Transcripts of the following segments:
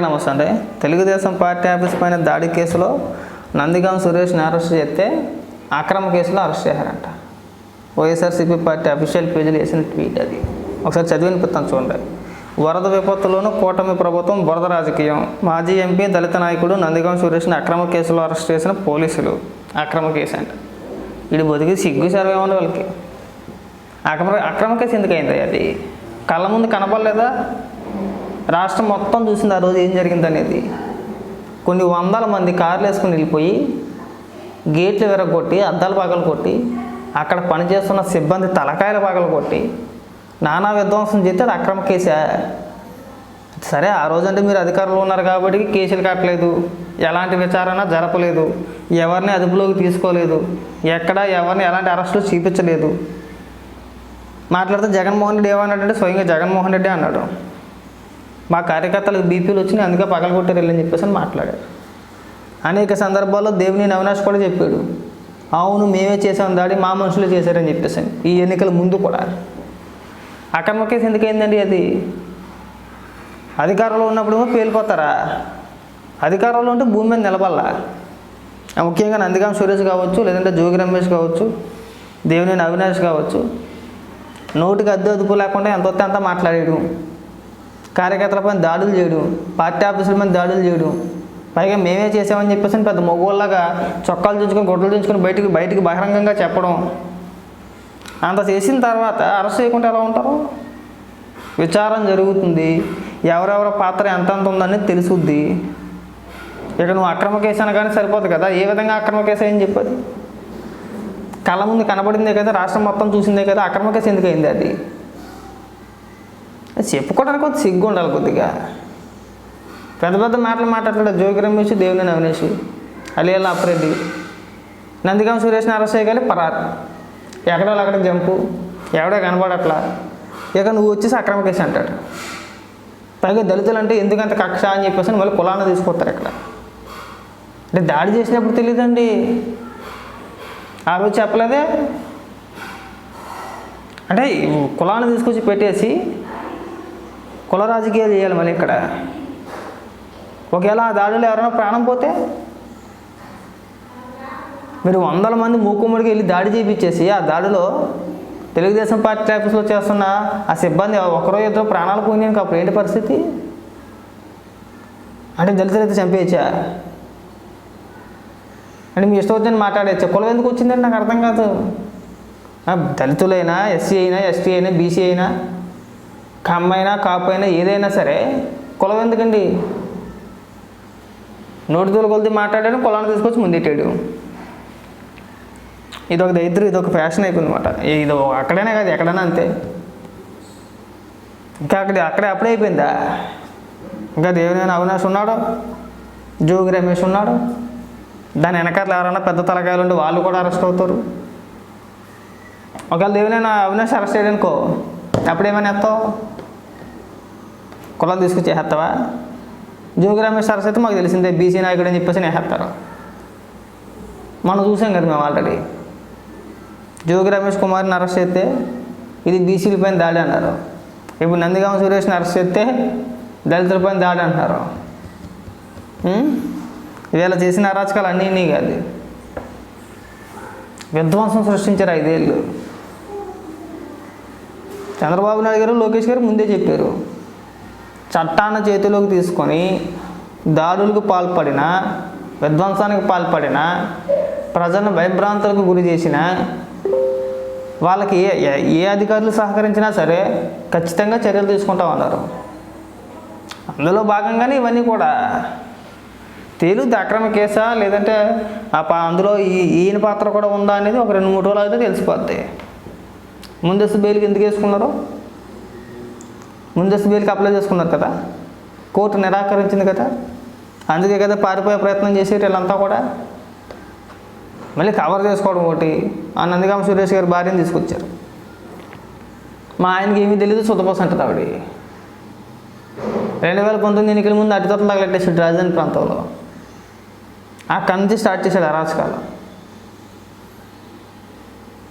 నమస్తే అండి. Telugu Desam party office పైన దాడి కేసులో నందిగాం సురేష్ని అరెస్ట్ చేస్తే అక్రమ కేసులో అరెస్ట్ చేశారంట. వైఎస్ఆర్సీపీ పార్టీ అఫీషియల్ పేజీలు వేసిన ట్వీట్ అది. ఒకసారి చదివి వినిపిస్తాను చూడండి. వరద విపత్తులోనూ కూటమి ప్రభుత్వం బురద రాజకీయం. మాజీ ఎంపీ దళిత నాయకుడు నందిగాం సురేష్ని అక్రమ కేసులో అరెస్ట్ చేసిన పోలీసులు. అక్రమ కేసు అంట. వీడు బతికి సిగ్గు సర్వేమని వాళ్ళకి. అక్రమ అక్రమ కేసు ఎందుకు అయింది అది? కళ్ళ ముందు కనపడలేదా? రాష్ట్రం మొత్తం చూసింది ఆ రోజు ఏం జరిగింది అనేది. కొన్ని వందల మంది కార్లు వేసుకుని వెళ్ళిపోయి గేట్లు విరగొట్టి అద్దాలు పగలు కొట్టి అక్కడ పనిచేస్తున్న సిబ్బంది తలకాయలు పగలు కొట్టి నానా విధ్వంసం చేస్తే అది అక్రమ కేసా. సరే ఆ రోజంటే మీరు అధికారులు ఉన్నారు కాబట్టి కేసులు కట్టలేదు. ఎలాంటి విచారణ జరపలేదు. ఎవరిని అదుపులోకి తీసుకోలేదు. ఎక్కడ ఎవరిని ఎలాంటి అరెస్టులు చూపించలేదు మాట్లాడితే జగన్మోహన్ రెడ్డి ఏమన్నాడంటే స్వయంగా జగన్మోహన్ రెడ్డి అన్నాడు. మా కార్యకర్తలకు బీపీలు వచ్చినాయి అందుకే పగలగొట్టారు వెళ్ళని చెప్పేసి అని మాట్లాడారు. అనేక సందర్భాల్లో దేవుని అవినాష్ కూడా చెప్పాడు. అవును మేమే చేసాం దాడి మా మనుషులు చేశారని చెప్పేసి ఈ ఎన్నికల ముందు కూడా. అక్రమ కేసు ఎందుకైందండి అది? అధికారంలో ఉన్నప్పుడు పేలిపోతారా? అధికారంలో ఉంటే భూమి మీద నిలబడాలా? ఆ ముఖ్యంగా నందిగాం సురేష్ కావచ్చు లేదంటే జోగి రమేష్ కావచ్చు దేవుని అవినాష్ కావచ్చు. నోటికి అద్దె అదుపు లేకుండా ఎంత వస్తే అంత మాట్లాడేయడం కార్యకర్తలపైన దాడులు చేయడం పార్టీ ఆఫీసుల మీద దాడులు చేయడం. పైగా మేమే చేసామని చెప్పేసి పెద్ద మగవాళ్ళగా చొక్కాలు చూసుకొని గుడ్డలు చూసుకొని బయటికి బయటికి బహిరంగంగా చెప్పడం. అంత చేసిన తర్వాత అరెస్ట్ చేయకుండా ఎలా ఉంటారు? విచారం జరుగుతుంది. ఎవరెవరి పాత్ర ఎంత ఉందనేది ఉందని తెలుసుద్ది. ఇక నువ్వు అక్రమ కేసు అనగానే సరిపోదు కదా. ఏ విధంగా అక్రమ కేసు అని చెప్పది? కళ్ళ ముందు కనబడిందే కదా రాష్ట్రం మొత్తం చూసిందే కదా అక్రమ కేసు ఎందుకు అయింది అది? చెప్పుకోవడానికి కొంత సిగ్గు ఉండాలి కొద్దిగా. పెద్ద పెద్ద మాటలు మాట్లాడతాడు జోగి రమేష్ దేవుని అవినేష్ అలియల్ అప్రెడ్డి నందిగాం సురేష్ నరసయ్య గారి పరారు. ఎక్కడో అక్కడ జంపు ఎవడో కనబడట్లా. ఇక నువ్వు వచ్చేసి అక్రమ కేసు అంటాడు. పైగా దళితులు అంటే ఎందుకంత కక్ష అని చెప్పేసి మళ్ళీ కులాన్ని తీసుకొస్తారు ఇక్కడ. అంటే దాడి చేసినప్పుడు తెలియదండి. ఆ రోజు చెప్పలేదే. అంటే కులాన్ని తీసుకొచ్చి పెట్టేసి కుల రాజకీయాలు చేయాలి మళ్ళీ ఇక్కడ. ఒకవేళ ఆ దాడిలో ఎవరైనా ప్రాణం పోతే? మీరు వందల మంది మూకుమ్మడికి వెళ్ళి దాడి చేయించేసి ఆ దాడిలో తెలుగుదేశం పార్టీ ఆఫీస్లో చేస్తున్న ఆ సిబ్బంది ఒకరో ఇద్దరు ప్రాణాలు పోయినాక అప్పుడు ఏంటి పరిస్థితి? అంటే దళితులైతే చంపేయచ్చా? అంటే మీ ఇష్టం వచ్చిందని మాట్లాడేచ్చా కులం ఎందుకు వచ్చిందండి నాకు అర్థం కాదు. దళితులైనా ఎస్సీ అయినా ఎస్టీ అయినా బీసీ అయినా కమ్మైనా కాపైనా ఏదైనా సరే కులం ఎందుకండి? నోటి తోలు కొలిది మాట్లాడాడు కులాన్ని తీసుకొచ్చి ముందెట్టాడు ఇది ఒక దరిద్రం ఇది ఒక ఫ్యాషన్ అయిపోయిందన్నమాట. ఇది అక్కడైనా కాదు ఎక్కడైనా అంతే. ఇంకా అక్కడ అక్కడే అప్పుడే అయిపోయిందా? ఇంకా దేవినేని అవినాష్ ఉన్నాడు? జోగి రమేష్ ఉన్నాడు? దాని వెనకాల ఎవరైనా పెద్ద తలకాయలు ఉండి వాళ్ళు కూడా అరెస్ట్ అవుతారు. ఒకవేళ దేవినేని అవినాష్ అరెస్ట్ అయ్యాడనుకో అప్పుడేమైనా ఎత్తావు? కులం తీసుకొచ్చి వేసేస్తావా? జోగి రమేష్ అరెస్ట్ అయితే మాకు తెలిసిందే బీసీ నాయకుడు అని చెప్పేసి వేసేస్తారు. మనం చూసాం కదా మేము ఆల్రెడీ జోగి రమేష్ కుమార్ని అరెస్ట్ చేస్తే ఇది బీసీల పైన దాడి అన్నారు. ఇప్పుడు నందిగామ సురేష్ని అరెస్ట్ చేస్తే దళితుల పైన దాడి అంటున్నారు. ఉం? చేసిన అరాచకాలు అన్నీ నీ కాదు. విధ్వంసం సృష్టించారు ఐదేళ్ళు. చంద్రబాబు నాయుడు గారు లోకేష్ గారు ముందే చెప్పారు. చట్టాన్ని చేతిలోకి తీసుకొని దాడులకు పాల్పడిన విధ్వంసానికి పాల్పడిన ప్రజలను భయభ్రాంతులకు గురి చేసిన వాళ్ళకి ఏ ఏ- అధికారులు సహకరించినా సరే ఖచ్చితంగా చర్యలు తీసుకుంటామన్నారు అందులో భాగంగానే ఇవన్నీ కూడా. తేలుద్ది అక్రమ కేసా? లేదంటే ఆ పా అందులో ఈ ఈయన పాత్ర కూడా ఉందా అనేది ఒక రెండు మూడు రోజులు అయితే తెలిసిపోద్ది. ముందస్తు బెయిల్కి ఎందుకు వేసుకున్నారు? ముందస్తు బెయిల్కి అప్లై చేసుకున్నారు కదా. కోర్టు నిరాకరించింది కదా. అందుకే కదా పారిపోయే ప్రయత్నం చేసేటి వీళ్ళంతా కూడా. మళ్ళీ కవర్ చేసుకోవడం ఒకటి ఆ నందిగామ సురేష్ గారి భార్యను తీసుకొచ్చారు. మా ఆయనకి ఏమీ తెలియదు సుతపోస అంటది ఆవిడ. రెండు వేల పంతొమ్మిది ఎన్నికల ముందు అడ్డుతోటలు తగలెట్టేసాడు రాజధాని ప్రాంతంలో. అక్కడి నుంచి స్టార్ట్ చేశాడు అరాచకాలు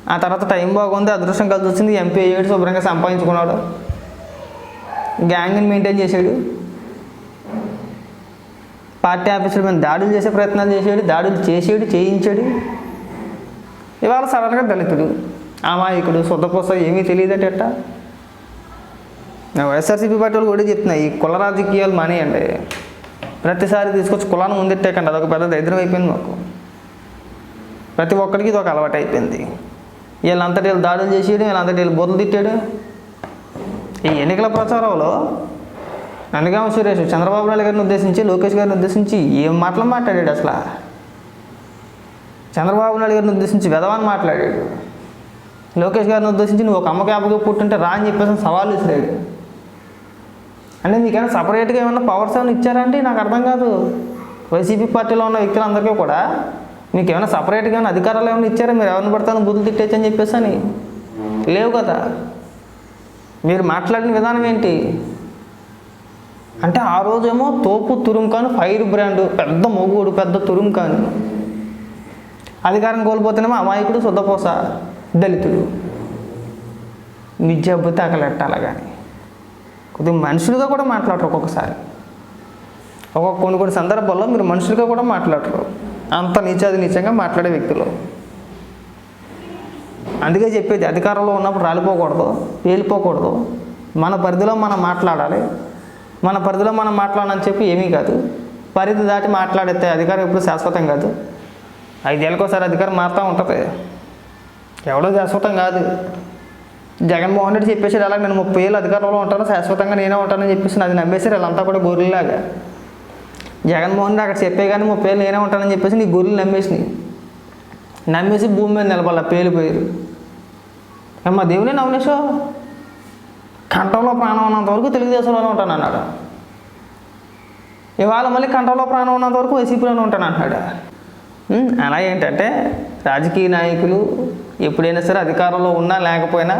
ఆ తర్వాత టైం బాగుంది అదృష్టం కలిసి వచ్చింది ఎంపీ అయ్యాడు శుభ్రంగా సంపాదించుకున్నాడు. గ్యాంగ్ని మెయింటైన్ చేశాడు. పార్టీ ఆఫీసుల మీద దాడులు చేసే ప్రయత్నాలు చేశాడు దాడులు చేసాడు చేయించాడు. ఇవాళ సడన్గా దళితుడు అమాయకుడు శుద్ధపూస ఏమీ తెలియదట ఎట్టా వైఎస్ఆర్సీపీ పార్టీ వాళ్ళు కూడా చెప్తున్నాయి ఈ కుల రాజకీయాలు మానేయండి. ప్రతిసారి తీసుకొచ్చి కులాన్ని ముందెట్టేకండి అదొక పెద్ద దరిద్రం అయిపోయింది మాకు. ప్రతి ఒక్కరికి ఇది ఒక అలవాటు అయిపోయింది వీళ్ళంతటి వీళ్ళు దాడులు చేసేయడం వీళ్ళంతటి వీళ్ళు బుర్రలు తిట్టాడు ఈ ఎన్నికల ప్రచారంలో నందిగామ సురేష్ చంద్రబాబు నాయుడు గారిని ఉద్దేశించి లోకేష్ గారిని ఉద్దేశించి ఏం మాటలు మాట్లాడాడు అసలు? చంద్రబాబు నాయుడు గారిని ఉద్దేశించి వెధవాన్ని మాట్లాడాడు. లోకేష్ గారిని ఉద్దేశించి నువ్వు ఒక అమ్మకి అబ్బకి పుట్టుంటే రా అని చెప్పేసి సవాల్ విసిరాడు. అంటే మీకేమైనా సపరేట్గా ఏమైనా పవర్స్ ఏమైనా ఇచ్చారంటే నాకు అర్థం కాదు. వైసీపీ పార్టీలో ఉన్న వ్యక్తులందరికీ కూడా మీకు ఏమైనా సపరేట్గా ఏమైనా అధికారాలు ఏమైనా ఇచ్చారా? మీరు ఎవరిని పడతాను బుద్ధులు తిట్టేచ్చు అని చెప్పేసి అని. లేవు కదా. మీరు మాట్లాడిన విధానం ఏంటి? అంటే ఆ రోజేమో తోపు తురుంకాను ఫైర్ బ్రాండ్ పెద్ద మొగుడు పెద్ద తురుంకాను. అధికారం కోల్పోతేనేమో అమాయకుడు శుద్ధపోస దళితుడు. మీ జబ్బు తగలెట్టాల కానీ. కొద్దిగా మనుషులుగా కూడా మాట్లాడరు ఒక్కొక్కసారి. ఒక్కొక్క కొన్ని కొన్ని సందర్భాల్లో మీరు మనుషులుగా కూడా మాట్లాడరు. అంత నీచాది నీచంగా మాట్లాడే వ్యక్తులు. అందుకే చెప్పేది అధికారంలో ఉన్నప్పుడు రాలిపోకూడదు వేలిపోకూడదు మన పరిధిలో మనం మాట్లాడాలి. మన పరిధిలో మనం మాట్లాడని చెప్పి ఏమీ కాదు. పరిధి దాటి మాట్లాడితే అధికారం ఎప్పుడు శాశ్వతం కాదు. ఐదేళ్ళకోసారి అధికారం మారుతూ ఉంటుంది. ఎవడో శాశ్వతం కాదు. జగన్మోహన్ రెడ్డి చెప్పేసి అలా నేను ముప్పై ఏళ్ళు అధికారంలో ఉంటాను శాశ్వతంగా నేనే ఉంటానని చెప్పేసి అది నమ్మేసారు వాళ్ళంతా కూడా గొర్రెలాగా జగన్మోహన్ రెడ్డి అక్కడ చెప్పే కానీ ముప్పై ఏళ్ళు నేనే ఉంటానని చెప్పేసి నీ గొర్రెలు నమ్మేసినాయి. నమ్మేసి భూమి మీద నిలబడాల పేలిపోయారు ఏమ్మా దేవుని నవనేశో కంఠంలో ప్రాణం ఉన్నంత వరకు తెలుగుదేశంలోనే ఉంటాను అన్నాడు. ఇవాళ మళ్ళీ కంఠంలో ప్రాణం ఉన్నంత వరకు వైసీపీలోనే ఉంటాను అంటున్నాడు. అలా ఏంటంటే రాజకీయ నాయకులు ఎప్పుడైనా సరే అధికారంలో ఉన్నా లేకపోయినా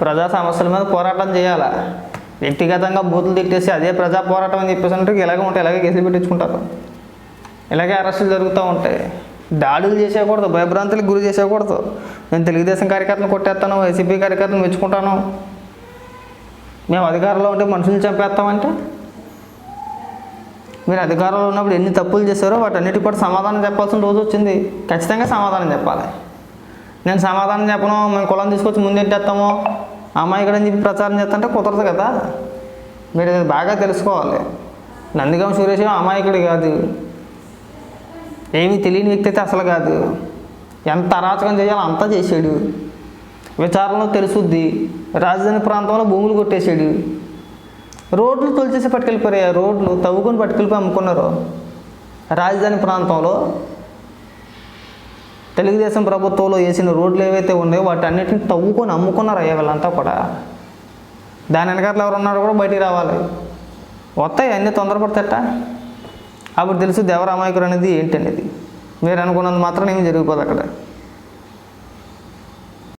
ప్రజా సమస్యల మీద పోరాటం చేయాలా? వ్యక్తిగతంగా బూతులు తిట్టేసి అదే ప్రజా పోరాటం అని చెప్పేసి అంటే ఇలాగే ఉంటాయి ఇలాగే కేసులు పెట్టించుకుంటారు. ఇలాగే అరెస్టులు జరుగుతూ ఉంటాయి. దాడులు చేసేయకూడదు భయభ్రాంతులకు గురి చేసేయకూడదు. నేను తెలుగుదేశం కార్యకర్తను కొట్టేస్తాను వైసీపీ కార్యకర్తను మెచ్చుకుంటాను. మేము అధికారంలో ఉంటే మనుషులు చంపేస్తామంటే? మీరు అధికారంలో ఉన్నప్పుడు ఎన్ని తప్పులు చేశారో వాటన్నిటికి కూడా సమాధానం చెప్పాల్సిన రోజు వచ్చింది. ఖచ్చితంగా సమాధానం చెప్పాలి. నేను సమాధానం చెప్పను మేము కులం తీసుకొచ్చి ముందెట్టేస్తామో అమ్మాయి అని చెప్పి ప్రచారం చేస్తుంటే కుదరదు కదా. మీరు బాగా తెలుసుకోవాలి. నందిగం సురేష్ అమాయకుడు కాదు. ఏమీ తెలియని వ్యక్తి అయితే అసలు కాదు. ఎంత అరాచకం చేయాలో అంతా చేశాడు విచారణలో తెలుసుద్ది రాజధాని ప్రాంతంలో భూములు కొట్టేశాడు రోడ్లు తొలిచేసి పట్టుకెళ్ళిపోయారు. ఆ రోడ్లు తవ్వుకొని పట్టుకెళ్ళిపోయి అమ్ముకున్నారు. రాజధాని ప్రాంతంలో తెలుగుదేశం ప్రభుత్వంలో వేసిన రోడ్లు ఏవైతే ఉన్నాయో వాటి అన్నిటిని తవ్వుకొని అమ్ముకున్నారు అయ్యా వీళ్ళంతా కూడా. దాని వెనకాల ఎవరున్నారో కూడా బయటికి రావాలి. వస్తాయి? అన్నీ తొందరపడతట అప్పుడు తెలుసు దేవరామాయకుడు అనేది ఏంటి అనేది మీరు అనుకున్నంత మాత్రం ఏమి జరిగిపోదు అక్కడ.